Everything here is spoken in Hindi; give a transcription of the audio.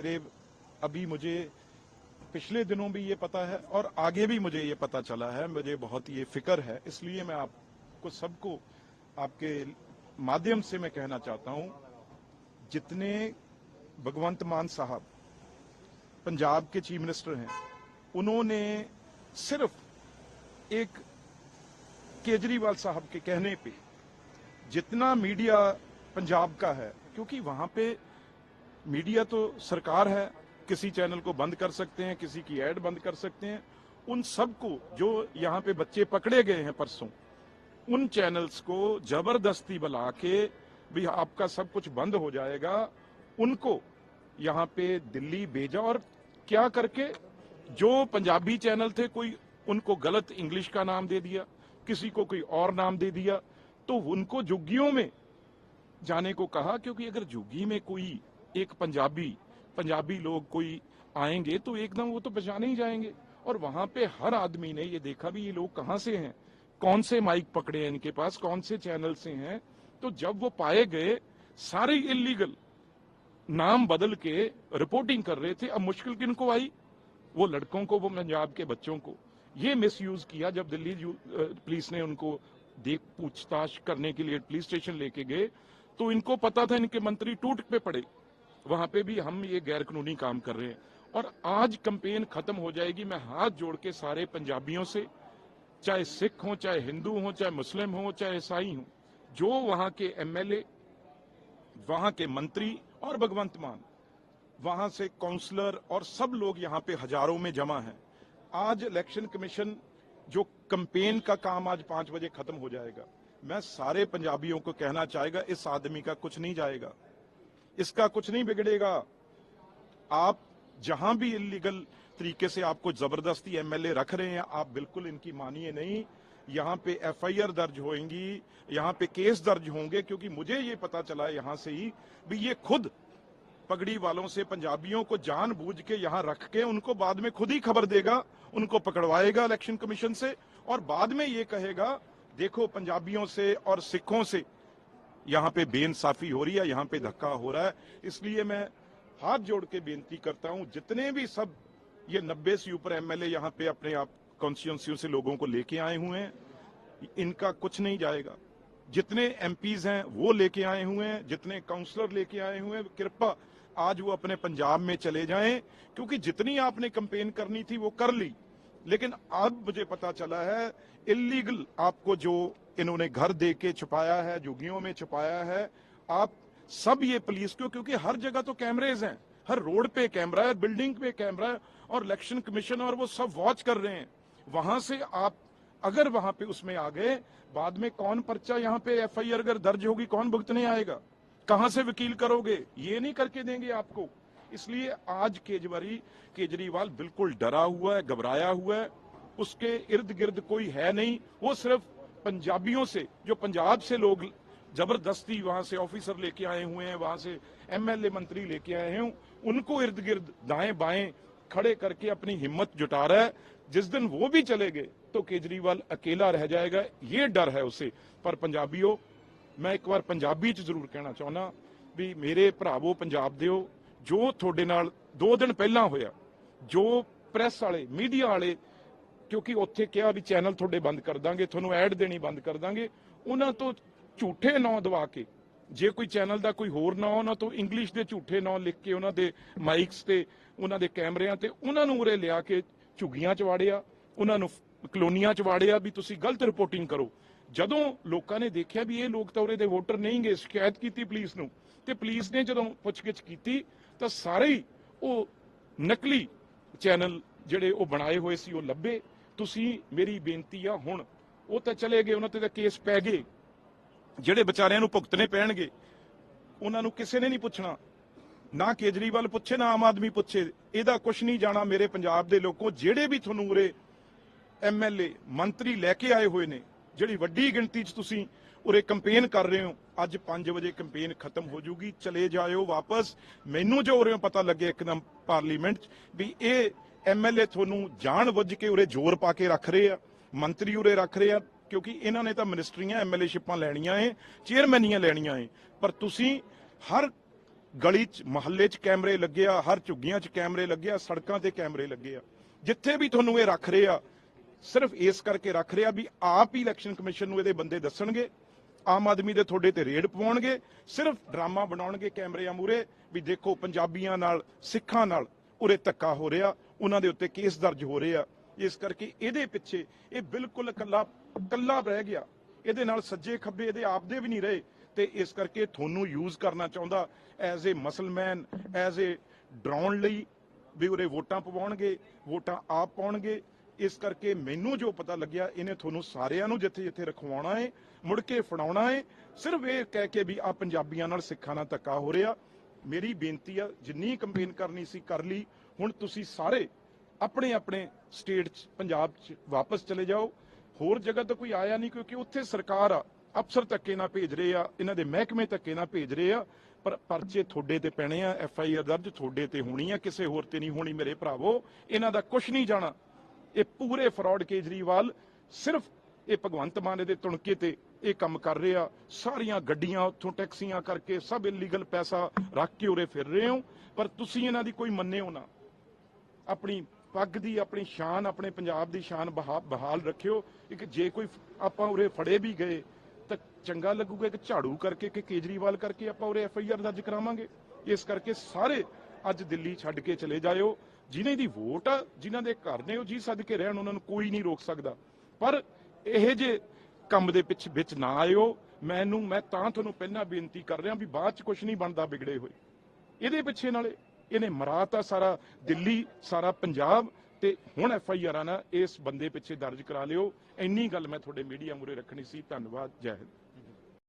मेरे अभी मुझे पिछले दिनों भी ये पता है और आगे भी मुझे ये पता चला है, मुझे बहुत ये फ़िक्र है, इसलिए मैं आपको सबको आपके माध्यम से मैं कहना चाहता हूँ, जितने भगवंत मान साहब पंजाब के चीफ मिनिस्टर हैं, उन्होंने सिर्फ़ एक केजरीवाल साहब के कहने पे जितना मीडिया पंजाब का है, क्योंकि वहाँ पे मीडिया तो सरकार है, किसी चैनल को बंद कर सकते हैं, किसी की एड बंद कर सकते हैं। उन सबको जो यहाँ पे बच्चे पकड़े गए हैं परसों, उन चैनल्स को ज़बरदस्ती बुला के भी आपका सब कुछ बंद हो जाएगा। उनको यहाँ पे दिल्ली भेजा और क्या करके, जो पंजाबी चैनल थे, कोई उनको गलत इंग्लिश का नाम दे दिया, किसी को कोई और नाम दे दिया तो उनको झुग्गियों में जाने को कहा, क्योंकि अगर झुग्गी में कोई एक पंजाबी पंजाबी लोग कोई आएँगे तो एकदम वो तो पहचाने ही जाएँगे। और वहाँ पे हर आदमी ने ये देखा भी ये लोग कहाँ से हैं, कौन से माइक पकड़े हैं इनके पास, कौन से चैनल से हैं। तो जब वो पाए गए, सारे इलीगल नाम बदल के रिपोर्टिंग कर रहे थे, अब मुश्किल किनको आई? वो लड़कों को, वो पंजाब के बच्चों को। ये मिस यूज़ किया जब दिल्ली पुलिस ने उनको देख पूछताछ करने के लिए पुलिस स्टेशन लेके गए तो इनको पता था इनके मंत्री टूट पे पड़े। वहाँ पे भी हम ये गैर कानूनी काम कर रहे हैं। और आज कंपेन खत्म हो जाएगी, मैं हाथ जोड़ के सारे पंजाबियों से, चाहे सिख हो, चाहे हिंदू हो, चाहे मुस्लिम हो, चाहे ईसाई हो, जो वहाँ के एमएलए, वहाँ के मंत्री और भगवंत मान, वहाँ से काउंसलर और सब लोग यहाँ पे हज़ारों में जमा हैं। आज इलेक्शन कमीशन, जो कंपेन का काम आज पाँच बजे खत्म हो जाएगा, मैं सारे पंजाबियों को कहना चाहेगा, इस आदमी का कुछ नहीं जाएगा। इसका कुछ नहीं बिगड़ेगा। आप जहाँ भी इलीगल तरीके से आपको ज़बरदस्ती एमएलए रख रहे हैं, आप बिल्कुल इनकी मानिए नहीं। यहाँ पे एफआईआर दर्ज होंगी यहाँ पे केस दर्ज होंगे, क्योंकि मुझे ये पता चला है यहाँ से ही भी ये खुद पगड़ी वालों से, पंजाबियों को जानबूझ के यहाँ रख के उनको बाद में खुद ही खबर देगा, उनको पकड़वाएगा इलेक्शन कमीशन से, और बाद में ये कहेगा, देखो पंजाबियों से और सिखों से यहाँ पे बेइंसाफी हो रही है, यहाँ पे धक्का हो रहा है। इसलिए मैं हाथ जोड़ के बेनती करता हूँ, जितने भी सब ये नब्बे से ऊपर एमएलए यहाँ पे अपने आप कॉन्स्टिट्यूंसियों से लोगों को लेके आए हुए हैं, इनका कुछ नहीं जाएगा। जितने एमपीज हैं, वो लेके आए हुए हैं, जितने काउंसलर लेके आए हुए हैं कृपा आज वो अपने पंजाब में चले जाएँ, क्योंकि जितनी आपने कंपेन करनी थी, वो कर ली। लेकिन अब मुझे पता चला है इलीगल आपको जो इन्होंने घर दे के छुपाया है, झुग्गियों में छुपाया है। आप सब ये पुलिस को, क्योंकि हर जगह तो कैमरेज हैं। हर रोड पे कैमरा है, बिल्डिंग पे कैमरा है, और इलेक्शन कमीशन और वो सब वॉच कर रहे हैं। वहाँ से आप, अगर वहाँ पे उसमें आ गए, बाद में कौन पर्चा यहाँ पे एफआईआर अगर दर्ज होगी, कौन भुगतने आएगा? कहाँ से वकील करोगे? ये नहीं करके देंगे आपको। इसलिए आज केजरीवाल केजरीवाल बिल्कुल डरा हुआ है, घबराया हुआ है। उसके इर्द गिर्द कोई है नहीं। वो सिर्फ़ पंजाबियों से जो पंजाब से लोग जबरदस्ती वहां से ऑफिसर लेके आए हुए हैं वहां से एमएलए मंत्री लेके आए हैं उनको इर्द गिर्द दाएं बाएं खड़े करके अपनी हिम्मत जुटा रहा है जिस दिन वो भी चले गए तो केजरीवाल अकेला रह जाएगा ये डर है उसे पर पंजाबियों ਮੈਂ ਇੱਕ ਵਾਰ ਪੰਜਾਬੀ ਚ ਜ਼ਰੂਰ ਕਹਿਣਾ ਚਾਹੁੰਦਾ ਵੀ ਮੇਰੇ ਭਰਾਵੋ ਪੰਜਾਬ ਦਿਓ ਜੋ ਤੁਹਾਡੇ ਨਾਲ 2 ਦਿਨ ਪਹਿਲਾਂ ਹੋਇਆ ਜੋ ਪ੍ਰੈਸ ਵਾਲੇ ਮੀਡੀਆ ਵਾਲੇ ਕਿਉਂਕਿ ਉੱਥੇ ਕਿਹਾ ਵੀ ਚੈਨਲ ਤੁਹਾਡੇ ਬੰਦ ਕਰ ਦਾਂਗੇ, ਤੁਹਾਨੂੰ ਐਡ ਦੇਣੀ ਬੰਦ ਕਰ ਦਾਂਗੇ। ਉਹਨਾਂ ਤੋਂ ਝੂਠੇ ਨਾਂ ਦਵਾ ਕੇ, ਜੇ ਕੋਈ ਚੈਨਲ ਦਾ ਕੋਈ ਹੋਰ ਨਾਂ, ਉਹਨਾਂ ਤੋਂ ਇੰਗਲਿਸ਼ ਦੇ ਝੂਠੇ ਨਾਂ ਲਿਖ ਕੇ ਉਹਨਾਂ ਦੇ ਮਾਈਕਸ ਤੇ, ਉਹਨਾਂ ਦੇ ਕੈਮਰਿਆਂ ਤੇ ਉਹਨਾਂ ਨੂੰ ਉਰੇ ਲਿਆ ਕੇ ਝੁੱਗੀਆਂ ਚ ਵਾੜਿਆ, ਉਹਨਾਂ ਨੂੰ ਕਲੋਨੀਆਂ ਚ ਵਾੜਿਆ ਵੀ ਤੁਸੀਂ ਗਲਤ ਰਿਪੋਰਟਿੰਗ ਕਰੋ। ਜਦੋਂ ਲੋਕਾਂ ਨੇ ਦੇਖਿਆ ਵੀ ਇਹ ਲੋਕ ਤਾਂ ਉਰੇ ਦੇ ਵੋਟਰ ਨਹੀਂ ਗਏ ਸ਼ਿਕਾਇਤ ਕੀਤੀ ਪੁਲਿਸ ਨੂੰ, ਤੇ ਪੁਲਿਸ ਨੇ ਜਦੋਂ ਪੁੱਛਗਿੱਛ ਕੀਤੀ, ਤਾਂ ਸਾਰੇ ਹੀ ਉਹ ਨਕਲੀ ਚੈਨਲ ਜਿਹੜੇ ਉਹ ਬਣਾਏ ਹੋਏ ਸੀ, ਉਹ ਲੱਭੇ। ਤੁਸੀਂ ਮੇਰੀ ਬੇਨਤੀ ਆ, ਹੁਣ ਉਹ ਤਾਂ ਚਲੇ ਗਏ, ਉਹਨਾਂ ਤੇ ਤਾਂ ਕੇਸ ਪੈ ਗਏ। ਜਿਹੜੇ ਵਿਚਾਰਿਆਂ ਨੂੰ ਭੁਗਤਣੇ ਪੈਣਗੇ, ਉਹਨਾਂ ਨੂੰ ਕਿਸੇ ਨੇ ਨਹੀਂ ਪੁੱਛਣਾ। ਨਾ ਕੇਜਰੀਵਾਲ ਪੁੱਛੇ, ਨਾ ਆਮ ਆਦਮੀ ਪੁੱਛੇ। ਇਹਦਾ ਕੁਝ ਨਹੀਂ ਜਾਣਾ ਮੇਰੇ ਪੰਜਾਬ ਦੇ ਲੋਕੋ। ਜਿਹੜੇ ਵੀ ਤੁਹਾਨੂੰ ਉਰੇ ਐਮਐਲਏ ਮੰਤਰੀ ਲੈ ਕੇ ਆਏ ਹੋਏ ਨੇ, ਜਿਹੜੀ ਵੱਡੀ ਗਿਣਤੀ 'ਚ ਤੁਸੀਂ ਉਰੇ ਕੰਪੇਨ ਕਰ ਰਹੇ ਹੋ, ਅੱਜ 5 ਵਜੇ ਕੰਪੇਨ ਖਤਮ ਹੋ ਜੂਗੀ ਚਲੇ ਜਾਇਓ ਵਾਪਸ। ਮੈਨੂੰ ਜੋ ਉਰੇ ਪਤਾ ਲੱਗੇ ਇੱਕਦਮ ਪਾਰਲੀਮੈਂਟ 'ਚ ਵੀ ਇਹ ਐਮਐਲਏ ਤੁਹਾਨੂੰ ਜਾਣ ਬੁੱਝ ਕੇ ਉਰੇ ਜ਼ੋਰ ਪਾ ਕੇ ਰੱਖ ਰਹੇ ਆ, ਮੰਤਰੀ ਉਰੇ ਰੱਖ ਰਹੇ ਆ, ਕਿਉਂਕਿ ਇਹਨਾਂ ਨੇ ਤਾਂ ਮਿਨਿਸਟਰੀਆਂ ਐਮਐਲਏ ਸ਼ਿਪਾਂ ਲੈਣੀਆਂ ਏ, ਚੇਅਰਮੈਨੀਆਂ ਲੈਣੀਆਂ ਏ। ਪਰ ਤੁਸੀਂ ਹਰ ਗਲੀ 'ਚ, ਮਹੱਲੇ 'ਚ ਕੈਮਰੇ ਲੱਗੇ ਆ, ਹਰ ਝੁੱਗੀਆਂ 'ਚ ਕੈਮਰੇ ਲੱਗੇ ਆ, ਸੜਕਾਂ ਤੇ ਕੈਮਰੇ ਲੱਗੇ ਆ। ਜਿੱਥੇ ਵੀ ਤੁਹਾਨੂੰ ਇਹ ਰੱਖ ਰਹੇ ਆ, ਸਿਰਫ ਇਸ ਕਰਕੇ ਰੱਖ ਰਿਹਾ ਵੀ ਆਪ ਹੀ ਇਲੈਕਸ਼ਨ ਕਮਿਸ਼ਨ ਨੂੰ ਇਹਦੇ ਬੰਦੇ ਦੱਸਣਗੇ, ਆਮ ਆਦਮੀ ਦੇ ਤੁਹਾਡੇ ਤੇ ਰੇਡ ਪਵਾਉਣਗੇ, ਸਿਰਫ ਡਰਾਮਾ ਬਣਾਉਣਗੇ ਕੈਮਰਿਆਂ ਮੂਰੇ ਵੀ ਦੇਖੋ ਪੰਜਾਬੀਆਂ ਨਾਲ, ਸਿੱਖਾਂ ਨਾਲ ਉਰੇ ਧੱਕਾ ਹੋ ਰਿਹਾ ਉਹਨਾਂ ਦੇ ਉੱਤੇ ਕੇਸ ਦਰਜ ਹੋ ਰਹੇ ਆ। ਇਸ ਕਰਕੇ ਇਹਦੇ ਪਿੱਛੇ ਇਹ ਬਿਲਕੁਲ ਇਕੱਲਾ ਇਕੱਲਾ ਰਹਿ ਗਿਆ। ਇਹਦੇ ਨਾਲ ਸੱਜੇ ਖੱਬੇ ਇਹਦੇ ਆਪਦੇ ਵੀ ਨਹੀਂ ਰਹੇ ਤੇ ਇਸ ਕਰਕੇ ਤੁਹਾਨੂੰ ਯੂਜ਼ ਕਰਨਾ ਚਾਹੁੰਦਾ ਐਜ਼ ਏ ਮਸਲਮੈਨ ਐਜ਼ ਏ ਡਰਾਉਣ ਲਈ ਵੀ ਉਰੇ ਵੋਟਾਂ ਪਵਾਉਣਗੇ, ਵੋਟਾਂ ਆਪ ਪਾਉਣਗੇ। ਇਸ ਕਰਕੇ ਮੈਨੂੰ ਜੋ ਪਤਾ ਲੱਗਿਆ, ਇਹਨੇ ਤੁਹਾਨੂੰ ਸਾਰਿਆਂ ਨੂੰ ਜਿੱਥੇ ਜਿੱਥੇ ਰਖਵਾਉਣਾ ਹੈ ਮੁੜ ਕੇ ਫੜਾਉਣਾ ਹੈ ਸਿਰਫ ਇਹ ਕਹਿ ਕੇ ਵੀ ਆ ਪੰਜਾਬੀਆਂ ਨਾਲ ਸਿੱਖਾਂ ਨਾਲ ਧੱਕਾ ਹੋ ਰਿਹਾ। ਮੇਰੀ ਬੇਨਤੀ ਆ, ਜਿੰਨੀ ਕੰਪੇਨ ਕਰਨੀ ਸੀ ਕਰ ਲਈ। ਹੁਣ ਤੁਸੀਂ ਸਾਰੇ ਆਪਣੇ ਆਪਣੇ ਸਟੇਟ 'ਚ, ਪੰਜਾਬ 'ਚ ਵਾਪਸ ਚਲੇ ਜਾਓ। ਹੋਰ ਜਗ੍ਹਾ ਤਾਂ ਕੋਈ ਆਇਆ ਨਹੀਂ ਕਿਉਂਕਿ ਉੱਥੇ ਸਰਕਾਰ ਆ, ਅਫਸਰ ਧੱਕੇ ਨਾਲ ਭੇਜ ਰਹੇ ਆ, ਇਹਨਾਂ ਦੇ ਮਹਿਕਮੇ ਧੱਕੇ ਨਾਲ ਭੇਜ ਰਹੇ ਆ, ਪਰ ਪਰਚੇ ਤੁਹਾਡੇ ਤੇ ਪੈਣੇ ਆ, ਐਫ ਆਈ ਆਰ ਦਰਜ ਤੁਹਾਡੇ ਤੇ ਹੋਣੀ ਆ, ਕਿਸੇ ਹੋਰ ਤੇ ਨਹੀਂ ਹੋਣੀ, ਮੇਰੇ ਭਰਾਵੋ, ਇਹਨਾਂ ਦਾ ਕੁਝ ਨਹੀਂ ਜਾਣਾ। ਇਹ ਪੂਰੇ ਫਰਾਡ ਕੇਜਰੀਵਾਲ ਸਿਰਫ ਇਹ ਭਗਵੰਤ ਮਾਨ ਦੇ ਤੁਣਕੇ ਤੇ ਇਹ ਕੰਮ ਕਰ ਰਹੇ ਆ। ਸਾਰੀਆਂ ਗੱਡੀਆਂ ਉੱਥੋਂ, ਟੈਕਸੀਆਂ ਕਰਕੇ ਸਭ ਇਲੀਗਲ ਪੈਸਾ ਰੱਖ ਕੇ ਉਰੇ ਫਿਰ ਰਹੇ ਹੋ, ਪਰ ਤੁਸੀਂ ਇਹਨਾਂ ਦੀ ਕੋਈ ਮੰਨਿਓ ਨਾ। ਆਪਣੀ ਪੱਗ ਦੀ ਆਪਣੀ ਸ਼ਾਨ, ਆਪਣੇ ਪੰਜਾਬ ਦੀ ਸ਼ਾਨ ਬਹਾ- ਬਹਾਲ ਰੱਖਿਓ। ਇੱਕ ਜੇ ਕੋਈ ਆਪਾਂ ਉਰੇ ਫੜੇ ਵੀ ਗਏ, ਤਾਂ ਚੰਗਾ ਲੱਗੂਗਾ ਕਿ ਝਾੜੂ ਕਰਕੇ ਕਿ ਕੇਜਰੀਵਾਲ ਕਰਕੇ ਆਪਾਂ ਉਰੇ ਐਫ ਆਈ ਆਰ ਦਰਜ ਕਰਾਵਾਂਗੇ। ਇਸ ਕਰਕੇ ਸਾਰੇ ਅੱਜ ਦਿੱਲੀ ਛੱਡ ਕੇ ਚਲੇ ਜਾਇਓ। ਜਿਨ੍ਹਾਂ ਦੀ ਵੋਟ ਆ, ਜਿਨ੍ਹਾਂ ਦੇ ਘਰ ਨੇ, ਉਹ ਜੀ ਸੱਦ ਕੇ ਰਹਿਣ, ਉਹਨਾਂ ਨੂੰ ਕੋਈ ਨਹੀਂ ਰੋਕ ਸਕਦਾ। ਪਰ ਇਹ ਜੇ ਕੰਮ ਦੇ ਪਿੱਛੇ, ਵਿੱਚ ਨਾ ਆਇਓ, ਮੈਨੂੰ, ਮੈਂ ਤਾਂ ਤੁਹਾਨੂੰ ਪਹਿਲਾਂ ਬੇਨਤੀ ਕਰ ਰਿਹਾ ਵੀ ਬਾਅਦ ਚ ਕੁਝ ਨਹੀਂ ਬਣਦਾ ਵਿਗੜੇ ਹੋਏ। ਇਹਦੇ ਪਿੱਛੇ ਨਾਲੇ ਇਹਨੇ ਮਰਾਤਾ ਸਾਰਾ ਦਿੱਲੀ, ਸਾਰਾ ਪੰਜਾਬ ਤੇ ਹੁਣ ਐਫ ਆਈ ਆਰਾਂ ਨਾ ਇਸ ਬੰਦੇ ਪਿੱਛੇ ਦਰਜ ਕਰਾ ਲਿਓ। ਇੰਨੀ ਗੱਲ ਮੈਂ ਤੁਹਾਡੇ ਮੀਡੀਆ ਮੂਰੇ ਰੱਖਣੀ ਸੀ। ਧੰਨਵਾਦ। ਜੈ ਹਿੰਦ।